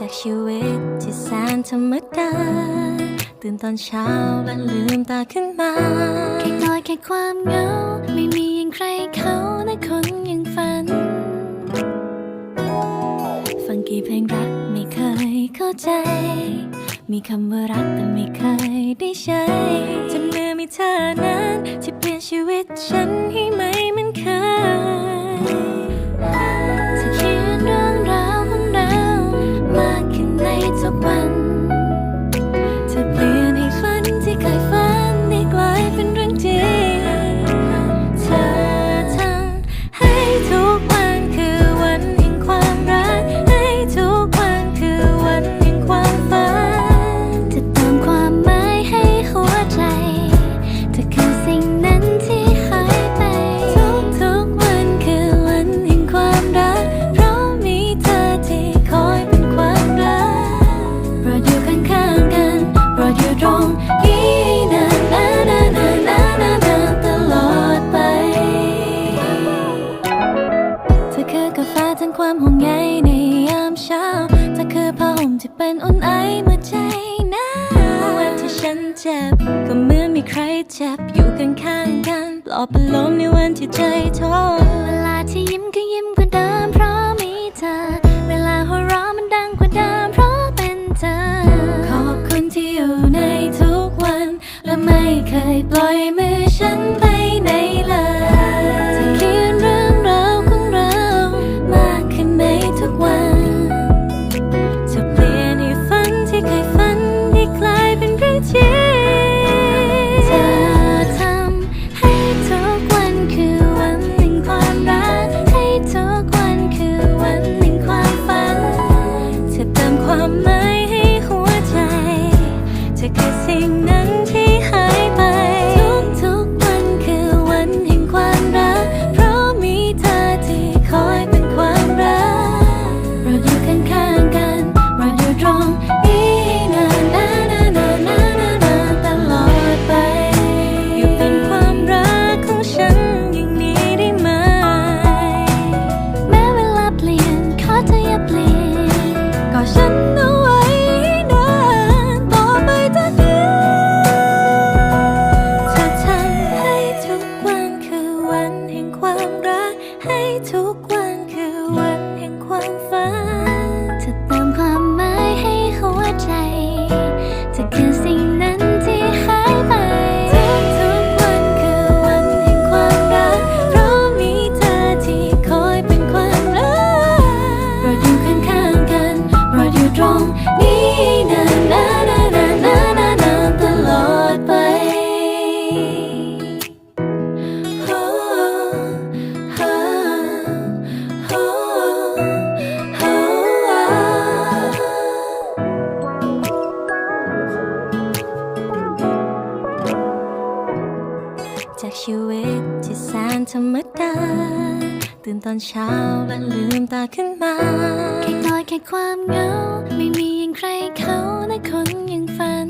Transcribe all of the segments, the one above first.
จากชีวิตที่แสนธรรมดา ตื่นตอนเช้าและลืมตาขึ้นมา แค่กอดแค่ความเหงา ไม่มีอย่างใครเขานะคนยังฝัน ฟังกี่เพลงรักไม่เคยเข้าใจ มีคำว่ารักแต่ไม่เคยได้ใช้จนเมื่อมีเธอนั้นที่เปลี่ยนชีวิตฉันให้ไม่เหมือน คือ ฉันเจ็บ ก็เหมือนมีใครเจ็บ อยู่กันข้างกันปลอบประโลมในวันที่ใจท้อเวลาที่ยิ้มก็ยิ้มกว่าเดิมเพราะมีเธอ เวลาหัวเราะมันดังกว่าเดิมเพราะเป็นเธอ ขอบคุณที่อยู่ในทุกวัน และไม่เคยปล่อยมือฉันไป จากชีวิตที่แสนธรรมดา ตื่นตอนเช้าและลืมตาขึ้นมา แค่กอดแค่ความเหงา ไม่มีอย่างใครเขานะคนยังฝัน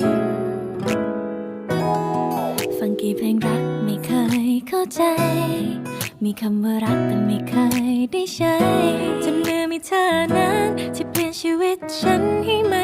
ฟังกี่เพลงรักไม่เคยเข้าใจ มีคำว่ารักแต่ไม่เคยได้ใช้จนเมื่อมีเธอนั้นที่เปลี่ยนชีวิตฉันให้ไม่เ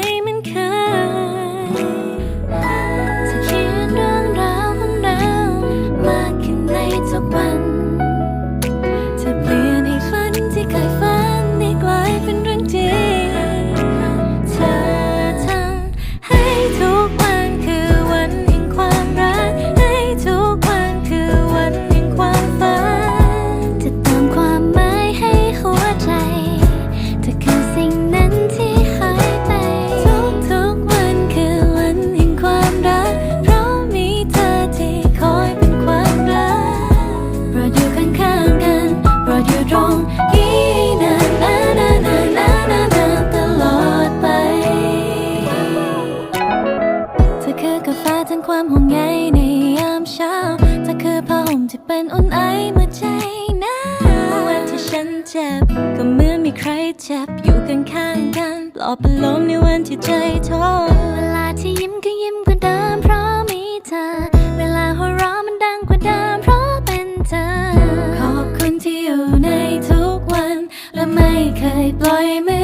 ไอเมื่อใจนาววันที่ฉันเจ็บ ก็เหมือนมีใครเจ็บ อยู่กันข้างกันปลอบประโลมในวันที่ใจท้อเวลาที่ยิ้มก็ยิ้มกว่าเดิมเพราะมีเธอ เวลาหัวเราะมันดังกว่าเดิมเพราะเป็นเธอ ขอบคุณที่อยู่ในทุกวัน และไม่เคยปล่อยมือ